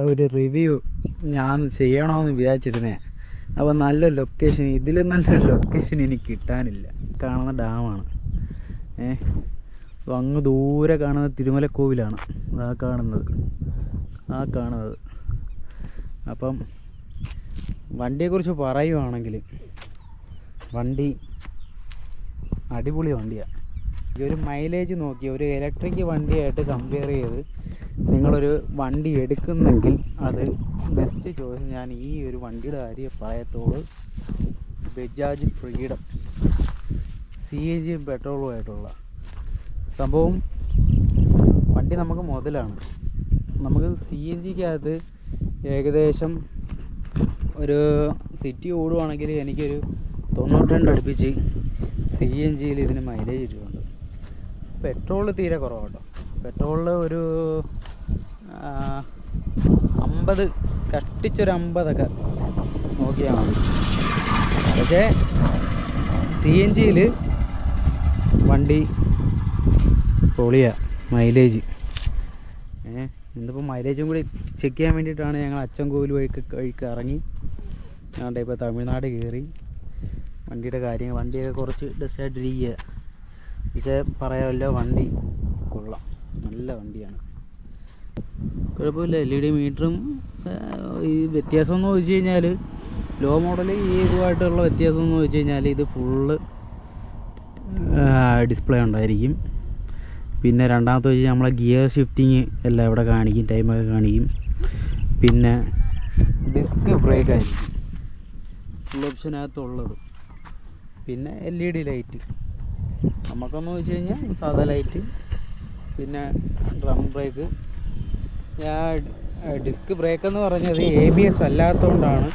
ഒരു റിവ്യൂ ഞാൻ ചെയ്യണമെന്ന് വിചാരിച്ചിരുന്നേ. അപ്പോൾ നല്ല ലൊക്കേഷൻ ഇതിലും നല്ല ലൊക്കേഷൻ എനിക്ക് കിട്ടാനില്ല. കാണുന്ന ഡാമാണ് ഏ അങ്ങ് ദൂരെ കാണുന്ന തിരുമലക്കോവിലാണ്. ആ കാണുന്നത്. ആ കാണുന്നത്. അപ്പം വണ്ടിയെക്കുറിച്ച് പറയുവാണെങ്കിൽ വണ്ടി അടിപൊളി വണ്ടിയാണ് ഒരു മൈലേജ് നോക്കി ഒരു ഇലക്ട്രിക് വണ്ടിയായിട്ട് കമ്പയർ ചെയ്ത് നിങ്ങളൊരു വണ്ടി എടുക്കുന്നെങ്കിൽ അത് ബെസ്റ്റ് ചോയ്സ് ഞാൻ ഈ ഒരു വണ്ടിയുടെ കാര്യം പറയത്തുള്ളൂ ബജാജ് ഫ്രീഡം. സി എൻ ജിയും പെട്രോളുമായിട്ടുള്ള സംഭവം വണ്ടി നമുക്ക് മുതലാണ്. നമുക്ക് സി എൻ ജിക്കകത്ത് ഏകദേശം ഒരു സിറ്റി ഓടുവാണെങ്കിൽ എനിക്കൊരു തൊണ്ണൂറ്റിരണ്ട് അടുപ്പിച്ച് സി എൻ ജിയിൽ ഇതിന് മൈലേജ് കിട്ടുന്നുണ്ട് പെട്രോൾ തീരെ കുറവാട്ടോ. പെട്രോളിൽ ഒരു അമ്പത് കഷ്ടിച്ചൊരു അമ്പതൊക്കെ നോക്കിയാൽ മതി. പക്ഷേ സി എൻ ജിയിൽ വണ്ടി പൊളിയാ മൈലേജ്. ഏ ഇന്നിപ്പോൾ മൈലേജും കൂടി ചെക്ക് ചെയ്യാൻ വേണ്ടിയിട്ടാണ് ഞങ്ങൾ അച്ചൻകോവിൽ വഴിക്ക് വഴിക്ക് ഇറങ്ങി. ഞങ്ങളുടെ ഇപ്പോൾ തമിഴ്നാട് കയറി. വണ്ടിയുടെ കാര്യങ്ങൾ വണ്ടിയൊക്കെ കുറച്ച് ഡസ്റ്റായിട്ടിരിക്കുക പക്ഷേ പറയാമല്ലോ വണ്ടി കൊള്ളാം. നല്ല വണ്ടിയാണ്. കുഴപ്പമില്ല. എൽ ഇ ഡി മീറ്ററും ഈ വ്യത്യാസം എന്ന് ചോദിച്ചു കഴിഞ്ഞാൽ ലോ മോഡൽ ഈ ഇതുമായിട്ടുള്ള വ്യത്യാസം എന്ന് വെച്ച് കഴിഞ്ഞാൽ ഇത് ഫുള്ള് ഡിസ്പ്ലേ ഉണ്ടായിരിക്കും. പിന്നെ രണ്ടാമത്തെ വെച്ച് നമ്മളെ ഗിയർ ഷിഫ്റ്റിങ് എല്ലാം ഇവിടെ കാണിക്കും ടൈമൊക്കെ കാണിക്കും. പിന്നെ ഡിസ്ക് ബ്രേക്ക് ആയിരിക്കും. ഫുൾ ഓപ്ഷനകത്തുള്ളത് പിന്നെ എൽ ഇ ഡി ലൈറ്റ് നമുക്കെന്ന് വെച്ച് കഴിഞ്ഞാൽ സാധാ ലൈറ്റ് പിന്നെ ഡ്രം ബ്രേക്ക് ഞാൻ ഡിസ്ക് ബ്രേക്ക് എന്ന് പറഞ്ഞത് എ ബി എസ് അല്ലാത്തതുകൊണ്ടാണ്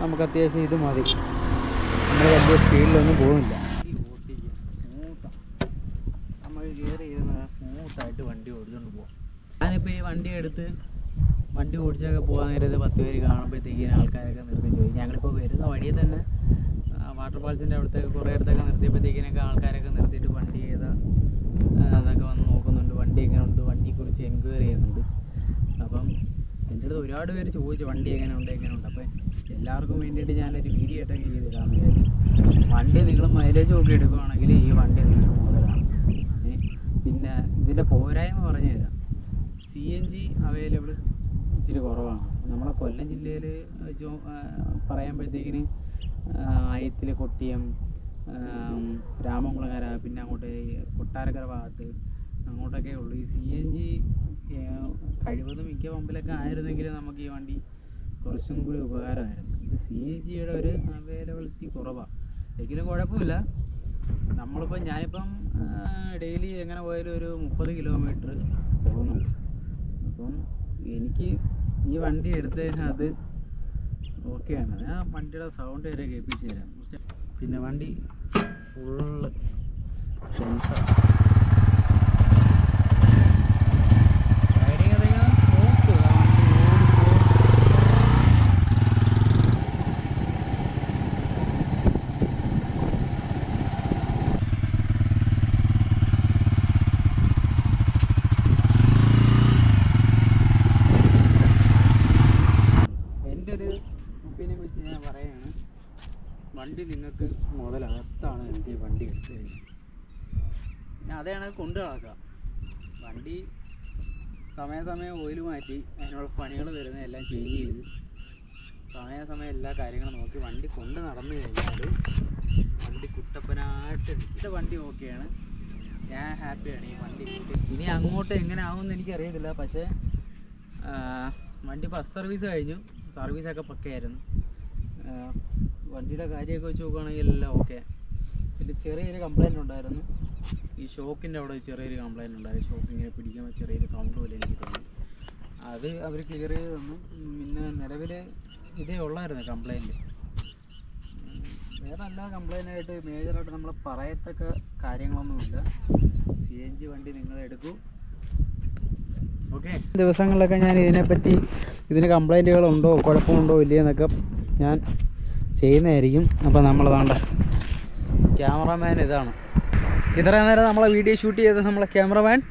നമുക്ക് അത്യാവശ്യം ഇത് മതി. നമ്മൾ വലിയ സ്പീഡിലൊന്നും പോകുന്നില്ല സ്മൂത്തായിട്ട് വണ്ടി ഓടിച്ചുകൊണ്ട് പോകാം ഞാനിപ്പോൾ ഈ വണ്ടി എടുത്ത് വണ്ടി ഓടിച്ചൊക്കെ പോകാൻ നേരത്ത് പത്ത് പേര് കാണുമ്പോഴത്തേക്കിന് ആൾക്കാരൊക്കെ നിർത്തി ചോദിക്കും. ഞങ്ങളിപ്പോൾ വരുന്ന വഴിയിൽ തന്നെ വാട്ടർ ഫാൾസിന്റെ അവിടുത്തെ കുറേ അടുത്തൊക്കെ നിർത്തിയപ്പോഴത്തേക്കിനൊക്കെ ആൾക്കാരൊക്കെ നിർത്തിയിട്ട് വണ്ടി ചെയ്താൽ അതൊക്കെ വന്ന് നോക്കുന്നുണ്ട്. വണ്ടി എങ്ങനെ ഉണ്ട് വണ്ടിയെക്കുറിച്ച് എൻക്വയറി ചെയ്യുന്നുണ്ട്. ഒരുപാട് പേര് ചോദിച്ചു വണ്ടി എങ്ങനെ ഉണ്ട് എങ്ങനെ ഉണ്ട് അപ്പോൾ എല്ലാവർക്കും വേണ്ടിയിട്ട് ഞാനൊരു വീഡിയോ അറ്റൻഡ് ചെയ്തിടാന്ന് വിചാരിച്ചു. വണ്ടി നിങ്ങൾ മൈലേജ് ഒക്കെ എടുക്കുകയാണെങ്കിൽ ഈ വണ്ടി നിങ്ങൾക്ക് മുതലാണ്. പിന്നെ ഇതിന്റെ പോരായ്മ പറഞ്ഞു തരാം. സി എൻ ജി അവൈലബിൾ ഇച്ചിരി കുറവാണ്. നമ്മളെ കൊല്ലം ജില്ലയിൽ പറയുമ്പോഴത്തേക്കിന് അയത്തിൽ കൊട്ടിയം രാമംകുളങ്ങര പിന്നെ അങ്ങോട്ട് കൊട്ടാരക്കര ഭാഗത്ത് അങ്ങോട്ടൊക്കെ ഉള്ളൂ ഈ സി എൻ ജി കഴിവതും മിക്ക പമ്പിലൊക്കെ ആയിരുന്നെങ്കിൽ നമുക്ക് ഈ വണ്ടി കുറച്ചും കൂടി ഉപകാരമായിരുന്നു. ഇത് സി എൻ ജിയുടെ ഒരു അവൈലബിലിറ്റി കുറവാണ് എങ്കിലും കുഴപ്പമില്ല. നമ്മളിപ്പോൾ ഞാനിപ്പം ഡെയിലി എങ്ങനെ പോയാലും ഒരു മുപ്പത് കിലോമീറ്റർ പോകുന്നുണ്ട്. അപ്പം എനിക്ക് ഈ വണ്ടി എടുത്ത കഴിഞ്ഞാൽ അത് ഓക്കെയാണ് ഞാൻ വണ്ടിയുടെ സൗണ്ട് വരെ കേൾപ്പിച്ച് തരാം. പിന്നെ വണ്ടി ഫുള്ള് സെൻസർ ഒപ്പീനിയൻ കുറിച്ച് ഞാൻ പറയുകയാണ് വണ്ടി നിങ്ങൾക്ക് മുതലകത്താണ് എനിക്ക് വണ്ടി എടുത്തു പിന്നെ അതാണ് കൊണ്ടു നടക്കുക. വണ്ടി സമയാസമയം ഓയിൽ മാറ്റി അതിനുള്ള പണികൾ വരുന്ന എല്ലാം ചേഞ്ച് ചെയ്ത് സമയാസമയം എല്ലാ കാര്യങ്ങളും നോക്കി വണ്ടി കൊണ്ട് നടന്നു കഴിഞ്ഞാൽ വണ്ടി കുട്ടപ്പനായിട്ട് എന്റെ വണ്ടി ഓക്കെയാണ് ഞാൻ ഹാപ്പിയാണ് ഈ വണ്ടി ഇനി അങ്ങോട്ട് എങ്ങനെ ആവുമെന്ന് എനിക്കറിയത്തില്ല. പക്ഷേ വണ്ടി ബസ് സർവീസ് കഴിഞ്ഞു. സർവീസൊക്കെ പക്കയായിരുന്നു. വണ്ടിയുടെ കാര്യമൊക്കെ വെച്ച് നോക്കുകയാണെങ്കിൽ എല്ലാം ഓക്കെ പിന്നെ ചെറിയൊരു കംപ്ലൈന്റ് ഉണ്ടായിരുന്നു. ഈ ഷോക്കിന്റെ അവിടെ ചെറിയൊരു കംപ്ലൈന്റ് ഉണ്ടായിരുന്നു ഷോക്ക് ഇങ്ങനെ പിടിക്കുന്ന ചെറിയൊരു സൗണ്ട് പോലെ എനിക്ക് തോന്നി. അത് അവർ ക്ലിയർ ചെയ്ത് തന്നു. പിന്നെ നിലവിൽ ഇതേ ഉള്ളായിരുന്നു കംപ്ലൈന്റ് വേറെ എല്ലാ കംപ്ലൈന്റ് ആയിട്ട് മേജറായിട്ട് നമ്മൾ പറയത്തക്ക കാര്യങ്ങളൊന്നുമില്ല. സി എൻ ജി വണ്ടി നിങ്ങൾ എടുക്കൂ. ദിവസങ്ങളിലൊക്കെ ഞാൻ ഇതിനെപ്പറ്റി ഇതിന് കംപ്ലൈന്റുകളുണ്ടോ കുഴപ്പമുണ്ടോ ഇല്ലയോ എന്നൊക്കെ ഞാൻ ചെയ്യുന്നതായിരിക്കും. അപ്പോൾ നമ്മളതാണ്ട. ക്യാമറമാൻ ഇതാണ്. ഇത്രയും നേരം നമ്മളെ വീഡിയോ ഷൂട്ട് ചെയ്ത നമ്മളെ ക്യാമറമാൻ